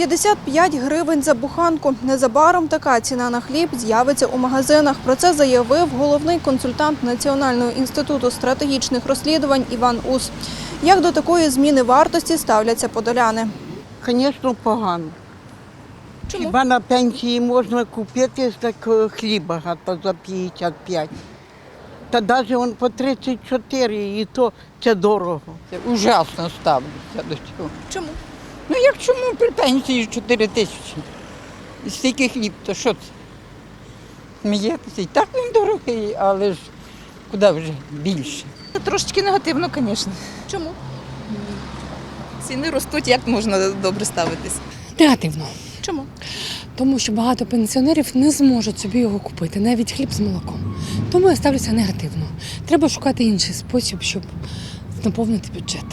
55 гривень за буханку. Незабаром така ціна на хліб з'явиться у магазинах. Про це заявив головний консультант Національного інституту стратегічних розслідувань Іван Ус. Як до такої зміни вартості ставляться подоляни? Звісно, погано. Чому? Хіба на пенсії можна купити так хліб багато за 55. Та навіть он по 34, і то це дорого. Це ужасно ставлюся до цього. Чому? Ну як чому при пенсії 4 тисячі? І стільки хліб, то що це? Смієтеся. І так він дорогий, але ж куди вже більше. Трошечки негативно, звісно. Чому? Ціни ростуть, як можна добре ставитись? Негативно. Чому? Тому що багато пенсіонерів не зможуть собі його купити, навіть хліб з молоком. Тому я ставлюся негативно. Треба шукати інший спосіб, щоб наповнити бюджет.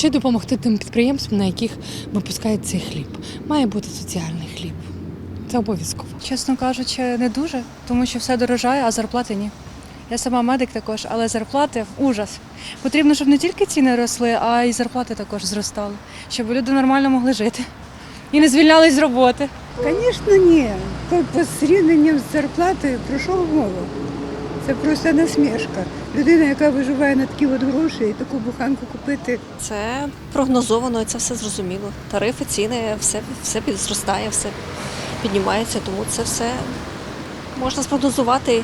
Чи допомогти тим підприємствам, на яких випускають цей хліб. Має бути соціальний хліб. Це обов'язково. Чесно кажучи, не дуже, тому що все дорожає, а зарплати ні. Я сама медик також, але зарплати ужас. Потрібно, щоб не тільки ціни росли, а й зарплати також зростали, щоб люди нормально могли жити і не звільнялись з роботи. Звісно, ні. По- По з зарплатою про що мова? Це просто насмішка. Людина, яка виживає на такі от гроші і таку буханку купити. Це прогнозовано, це все зрозуміло. Тарифи, ціни, все, все підзростає, все піднімається, тому це все можна спрогнозувати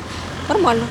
нормально.